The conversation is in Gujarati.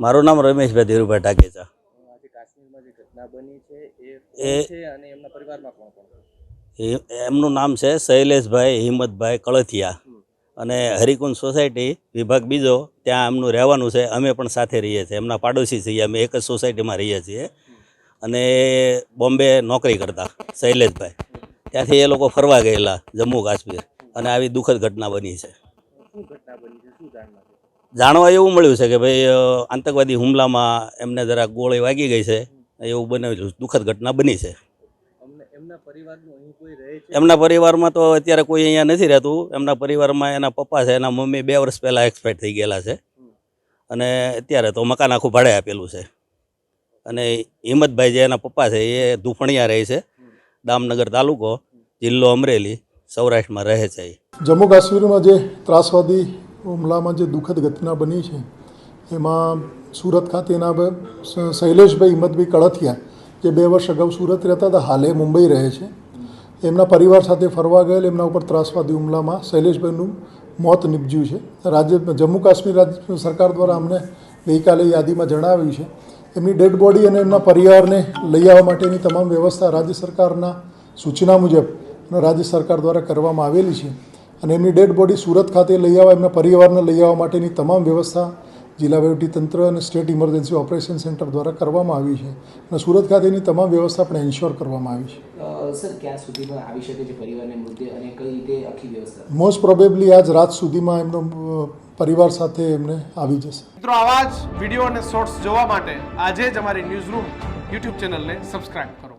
મારું નામ રમેશભાઈ ધીરુભાઈ ટાકેચા એમના નામ છે શૈલેષભાઈ હિંમતભાઈ કળથિયા. અને હરિકુંજ સોસાયટી વિભાગ બીજો ત્યાં એમનું રહેવાનું છે અમે પણ સાથે રહીએ છીએ. એમના પાડોશી છીએ અમે એક જ સોસાયટીમાં રહીએ છીએ. અને બોમ્બે નોકરી કરતા શૈલેષભાઈ. ત્યાંથી એ લોકો ફરવા ગયેલા જમ્મુ કાશ્મીર. અને આવી દુઃખદ ઘટના બની છે. જાણવા એવું મળ્યું છે કે ભાઈ આતંકવાદી હુમલામાં એમને જરા ગોળી વાગી ગઈ છે. એવું બનાવેલું દુઃખદ ઘટના બની છે. એમના પરિવારનું અહીં કોઈ રહે છે? એમના પરિવારમાં તો અત્યારે કોઈ અહીંયા નથી રહેતું. એમના પરિવારમાં એના પપ્પા છે એના મમ્મી બે વર્ષ પહેલાં એક્સપાયર થઈ ગયેલા છે. અને અત્યારે તો મકાન આખું ભાડે આપેલું છે. અને હિંમતભાઈ જે એના પપ્પા છે એ ધૂફણિયા રહે છે. દામનગર તાલુકો જિલ્લો અમરેલી સૌરાષ્ટ્રમાં રહે છે જમ્મુ કાશ્મીરમાં જે ત્રાસવાદી હુમલામાં જે દુઃખદ ઘટના બની છે, એમાં સુરત ખાતેના શૈલેષભાઈ હિંમતભાઈ કળથિયા, જે બે વર્ષ અગાઉ સુરત રહેતા હતા, હાલે મુંબઈ રહે છે. એમના પરિવાર સાથે ફરવા ગયેલ, એમના ઉપર ત્રાસવાદી હુમલામાં શૈલેષભાઈનું મોત નીપજ્યું છે. રાજ્ય, જમ્મુ કાશ્મીર રાજ્ય સરકાર દ્વારા અમને ગઈકાલે યાદીમાં જણાવ્યું છે. એમની ડેડ બોડી અને એમના પરિવારને લઈ આવવા માટેની તમામ વ્યવસ્થા રાજ્ય સરકારના સૂચના મુજબ રાજ્ય સરકાર દ્વારા કરવામાં આવેલી છે. અને એમની ડેડ બોડી સુરત ખાતે લઈ આવવા એમના પરિવારને લઈ આવવા માટેની તમામ વ્યવસ્થા જિલ્લા તંત્ર અને સ્ટેટ ઇમરજન્સી ઓપરેશન સેન્ટર દ્વારા કરવામાં આવી છે અને સુરત ખાતેની તમામ વ્યવસ્થા પણ એન્શ્યોર કરવામાં આવી છે. સર ક્યાં સુધીમાં આવી શકે છે પરિવારને મૃત્યુ અને કઈ રીતે આખી વ્યવસ્થા? મોસ્ટ પ્રોબેબલી આજ રાત સુધીમાં એમનો પરિવાર સાથે એમને આવી જશે. મિત્રો આવા જ વીડિયો અને શોર્ટ્સ જોવા માટે આજે જ અમારી ન્યૂઝ રૂમ યુટ્યુબ ચેનલને સબસ્ક્રાઇબ કરો.